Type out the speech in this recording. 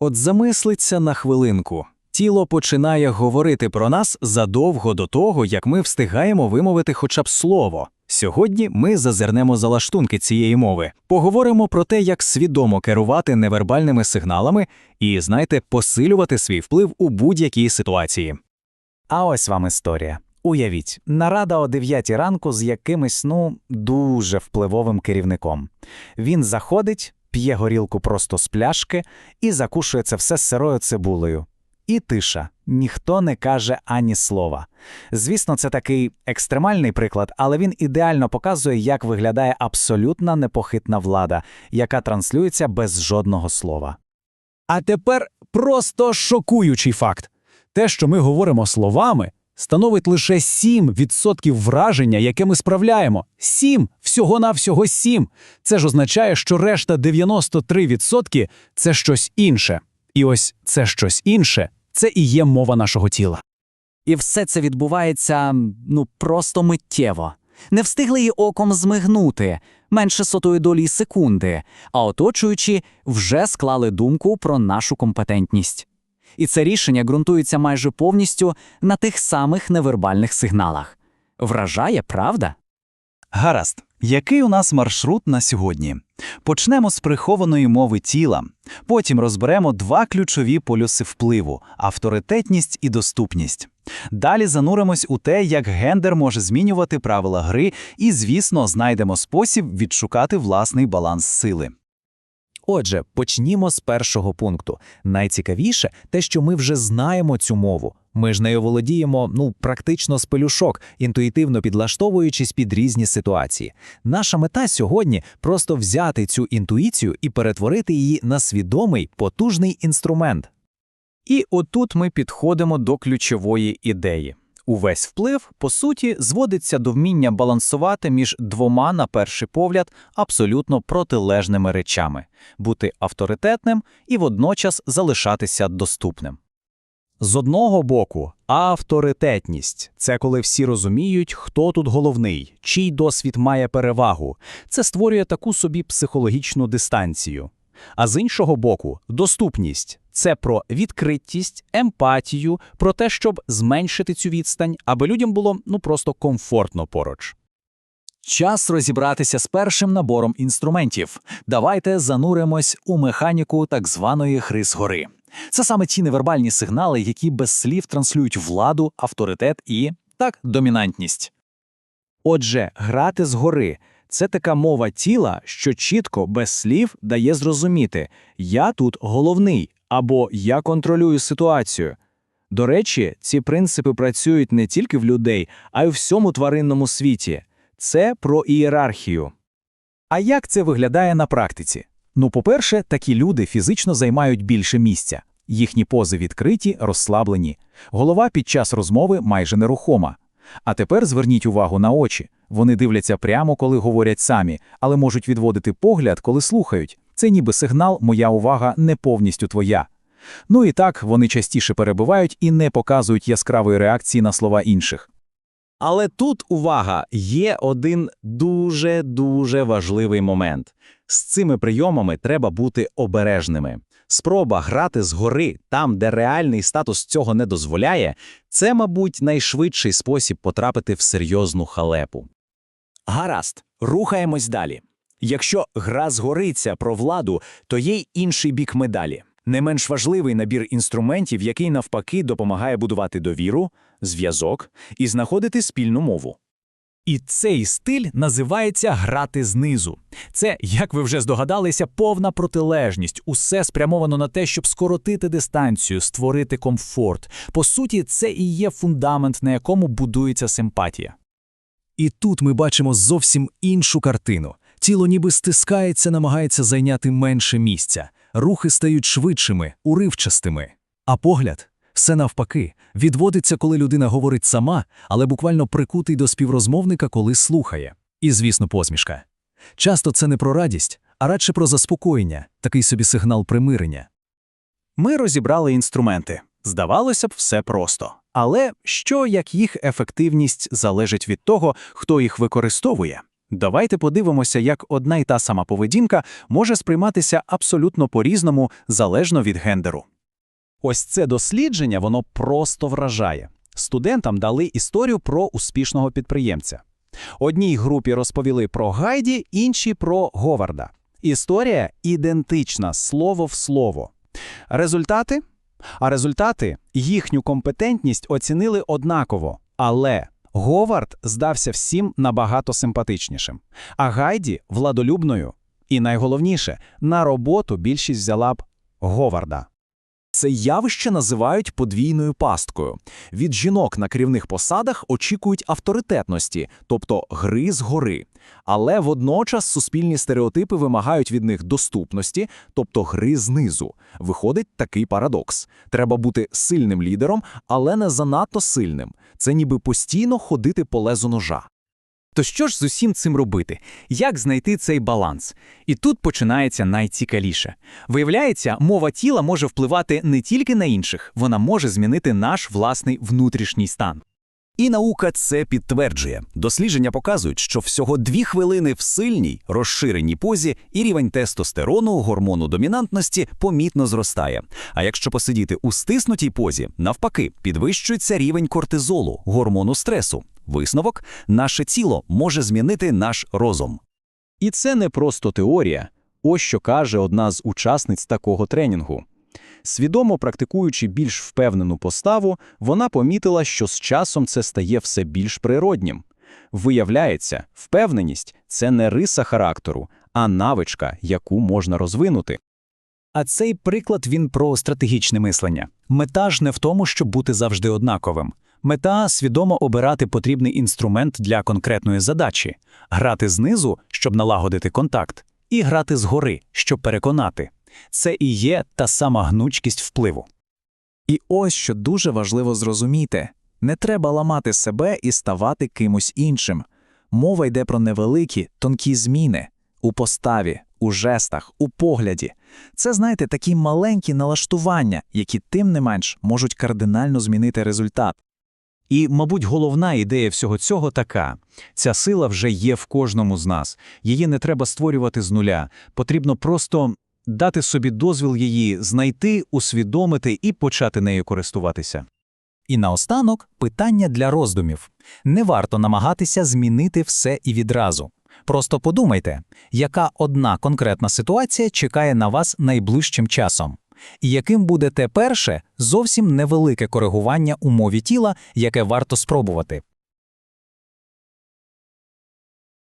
От замислиться на хвилинку. Тіло починає говорити про нас задовго до того, як ми встигаємо вимовити хоча б слово. Сьогодні ми зазирнемо за лаштунки цієї мови, поговоримо про те, як свідомо керувати невербальними сигналами і, знаєте, посилювати свій вплив у будь-якій ситуації. А ось вам історія. Уявіть, нарада о 9 ранку з якимось, ну, дуже впливовим керівником. Він заходить, п'є горілку просто з пляшки і закушує це все сирою цибулею. І тиша, ніхто не каже ані слова. Звісно, це такий екстремальний приклад, але він ідеально показує, як виглядає абсолютна непохитна влада, яка транслюється без жодного слова. А тепер просто шокуючий факт. Те, що ми говоримо словами, становить лише 7% враження, яке ми справляємо. 7! Всього-навсього 7! Це ж означає, що решта 93% – це щось інше. І ось це щось інше – це і є мова нашого тіла. І все це відбувається ну просто миттєво. Не встигли її оком змигнути менше сотої долі секунди, а оточуючі вже склали думку про нашу компетентність. І це рішення ґрунтується майже повністю на тих самих невербальних сигналах. Вражає, правда? Гаразд, який у нас маршрут на сьогодні? Почнемо з прихованої мови тіла. Потім розберемо два ключові полюси впливу авторитетність і доступність. Далі зануримось у те, як гендер може змінювати правила гри, і, звісно, знайдемо спосіб відшукати власний баланс сили. Отже, почнімо з першого пункту. Найцікавіше те, що ми вже знаємо цю мову. Ми ж нею володіємо ну практично з пелюшок, інтуїтивно підлаштовуючись під різні ситуації. Наша мета сьогодні просто взяти цю інтуїцію і перетворити її на свідомий потужний інструмент. І отут ми підходимо до ключової ідеї. Увесь вплив, по суті, зводиться до вміння балансувати між двома, на перший погляд, абсолютно протилежними речами бути авторитетним і водночас залишатися доступним. З одного боку, авторитетність це коли всі розуміють, хто тут головний, чий досвід має перевагу. Це створює таку собі психологічну дистанцію. А з іншого боку, доступність це про відкритість, емпатію, про те, щоб зменшити цю відстань, аби людям було ну просто комфортно поруч. Час розібратися з першим набором інструментів. Давайте зануримось у механіку так званої гри згори. Це саме ті невербальні сигнали, які без слів транслюють владу, авторитет і так домінантність. Отже, грати згори це така мова тіла, що чітко без слів дає зрозуміти я тут головний або я контролюю ситуацію. До речі, ці принципи працюють не тільки в людей, а й у всьому тваринному світі. Це про ієрархію. А як це виглядає на практиці? Ну, по-перше, такі люди фізично займають більше місця. Їхні пози відкриті, розслаблені. Голова під час розмови майже нерухома. А тепер зверніть увагу на очі. Вони дивляться прямо, коли говорять самі, але можуть відводити погляд, коли слухають. Це ніби сигнал Моя увага не повністю твоя. Ну і так вони частіше перебувають і не показують яскравої реакції на слова інших. Але тут увага, є один дуже-дуже важливий момент. З цими прийомами треба бути обережними. Спроба грати згори там, де реальний статус цього не дозволяє, це, мабуть, найшвидший спосіб потрапити в серйозну халепу. Гаразд, рухаємось далі. Якщо гра згориться про владу, то є й інший бік медалі. Не менш важливий набір інструментів, який навпаки допомагає будувати довіру, зв'язок і знаходити спільну мову. І цей стиль називається грати знизу. Це, як ви вже здогадалися, повна протилежність. Усе спрямовано на те, щоб скоротити дистанцію, створити комфорт. По суті, це і є фундамент, на якому будується симпатія. І тут ми бачимо зовсім іншу картину. Тіло ніби стискається, намагається зайняти менше місця. Рухи стають швидшими, уривчастими. А погляд все навпаки, відводиться, коли людина говорить сама, але буквально прикутий до співрозмовника, коли слухає. І, звісно, посмішка. Часто це не про радість, а радше про заспокоєння, такий собі сигнал примирення. Ми розібрали інструменти. Здавалося б, все просто. Але що як їх ефективність залежить від того, хто їх використовує? Давайте подивимося, як одна й та сама поведінка може сприйматися абсолютно по-різному, залежно від гендеру. Ось це дослідження, воно просто вражає. Студентам дали історію про успішного підприємця. Одній групі розповіли про Гайді, іншій про Говарда. Історія ідентична, слово в слово. Результати? А результати їхню компетентність оцінили однаково, але Говард здався всім набагато симпатичнішим, а Гайді владолюбною. І найголовніше, на роботу більшість взяла б Говарда. Це явище називають подвійною пасткою. Від жінок на керівних посадах очікують авторитетності, тобто гри згори. Але водночас суспільні стереотипи вимагають від них доступності, тобто гри знизу. Виходить такий парадокс. Треба бути сильним лідером, але не занадто сильним. Це ніби постійно ходити по лезу ножа. То що ж з усім цим робити? Як знайти цей баланс? І тут починається найцікавіше. Виявляється, мова тіла може впливати не тільки на інших, вона може змінити наш власний внутрішній стан. І наука це підтверджує. Дослідження показують, що всього дві хвилини в сильній, розширеній позі і рівень тестостерону, гормону домінантності, помітно зростає. А якщо посидіти у стиснутій позі, навпаки, підвищується рівень кортизолу, гормону стресу. Висновок наше тіло може змінити наш розум. І це не просто теорія. Ось що каже одна з учасниць такого тренінгу. Свідомо практикуючи більш впевнену поставу, вона помітила, що з часом це стає все більш природнім. Виявляється, впевненість це не риса характеру, а навичка, яку можна розвинути. А цей приклад він про стратегічне мислення. Мета ж не в тому, щоб бути завжди однаковим. Мета свідомо обирати потрібний інструмент для конкретної задачі, грати знизу, щоб налагодити контакт, і грати згори, щоб переконати. Це і є та сама гнучкість впливу. І ось що дуже важливо зрозуміти: не треба ламати себе і ставати кимось іншим. Мова йде про невеликі, тонкі зміни у поставі, у жестах, у погляді. Це, знаєте, такі маленькі налаштування, які тим не менш можуть кардинально змінити результат. І, мабуть, головна ідея всього цього така: ця сила вже є в кожному з нас. Її не треба створювати з нуля. Потрібно просто дати собі дозвіл її знайти, усвідомити і почати нею користуватися. І наостанок питання для роздумів. Не варто намагатися змінити все і відразу. Просто подумайте, яка одна конкретна ситуація чекає на вас найближчим часом. І яким буде те перше зовсім невелике коригування у мові тіла, яке варто спробувати.